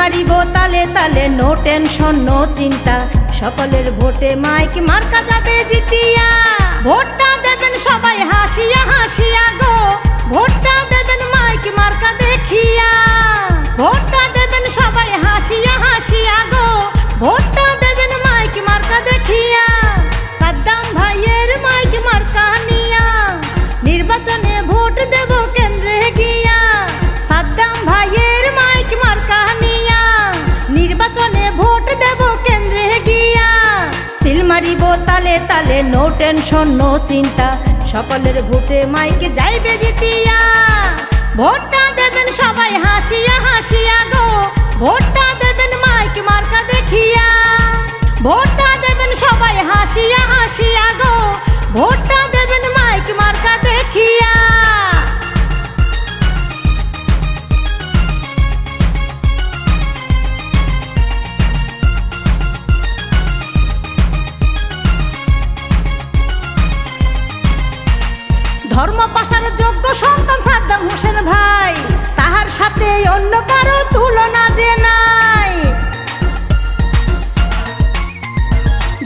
মারিব তালে তালে, no tension, no চিন্তা। সকলের ভোটে মাইক মার্কা যাবে জিতিয়া। ভোটটা দেবেন সবাই, হাসিয়া হাসিয়া গো। ভোটটা দেবেন মারিব তালে তালে নো টেনশন নো চিন্তা। সকলের ভোটে মাইকে যাইবে জিতিয়া। ভোটটা দেবেন সবাই, হাসিয়া হাসিয়া গো। ভোটটা দেবেন মাইক, মার্কা দেখিয়া। ভোটটা দেবেন সবাই, হাসিয়া হাসিয়া গো। ভোটটা ধর্ম পাশার যোগ্য সন্তান সাদ্দাম হোসেন ভাই, তাহার সাথে অন্য কারও তুলনা যে নাই।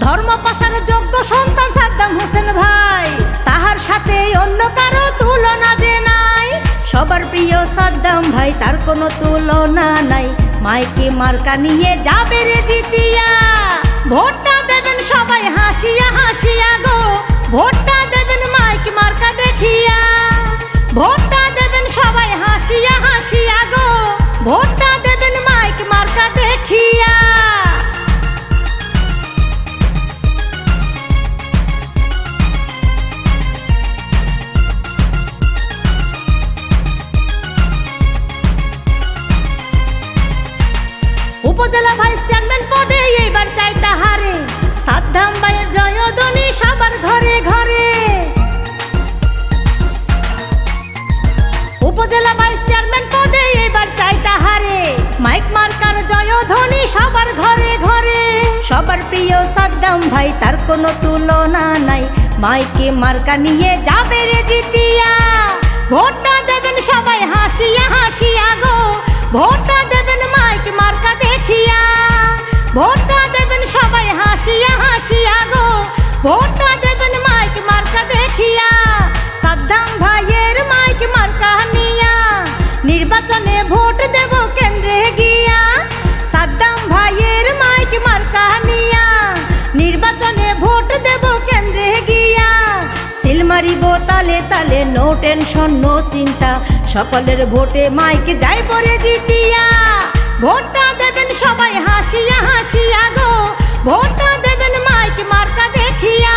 ধর্ম পাশার যোগ্য সন্তান সাদ্দাম হোসেন ভাই, তাহার সাথে অন্য কারও তুলনা যে নাই। সবার প্রিয় সাদ্দাম ভাই, তার কোনো তুলনা নাই। মাইকে মার্কা নিয়ে যাবে রে জিতিয়া। ভোটটা দেবেন সবাই, হাসিয়া হাসিয়া গো। ভোটটা উপজেলা ভাইস চেয়ারম্যান পদে এইবার চাই তাহারে। সাদ্দাম ভাইয়ের জয়ধ্বনি সবার ঘরে ঘরে। উপজেলা ভাইস চেয়ারম্যান পদে এইবার চাই তাহারে। মাইক মার্কার জয়ধ্বনি সবার ঘরে ঘরে। সবার প্রিয় সাদ্দাম ভাই, তার কোনো তুলনা নাই। মাইকে মার্কা নিয়ে যাবে রে জিতিয়া। ভোটটা দেবেন সবাই হাসিয়া হাসিয়া গো। ভোটটা দেবেন ভোটটা দেবেন সবাই হাসিয়া হাসিয়া গো। ভোটটা দেবেন মাইক মার্কা দেখিয়া। সাদ্দাম ভাইয়ের মাইক মার্কা নিয়া। নির্বাচনে ভোট দেব কেন্দ্রে গিয়া। সাদ্দাম ভাইয়ের মাইক মার্কা নিয়া। নির্বাচনে ভোট দেব কেন্দ্রে গিয়া। সিল মারিব তালে তালে নো টেনশন, নো চিন্তা। সকলের ভোটে মাইক যাই পরে জিতিয়া। ভোটটা ভোটটা দেবেন মাইক মার্কা দেখিয়া।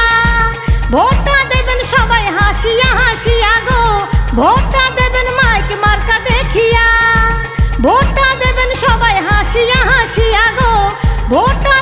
ভোটটা দেবেন সবাই হাসিয়া হাসিয়া গো। ভোটটা দেবেন মাইক মার্কা দেখিয়া। ভোটটা দেবেন সবাই হাসিয়া হাসিয়া গো। ভোটটা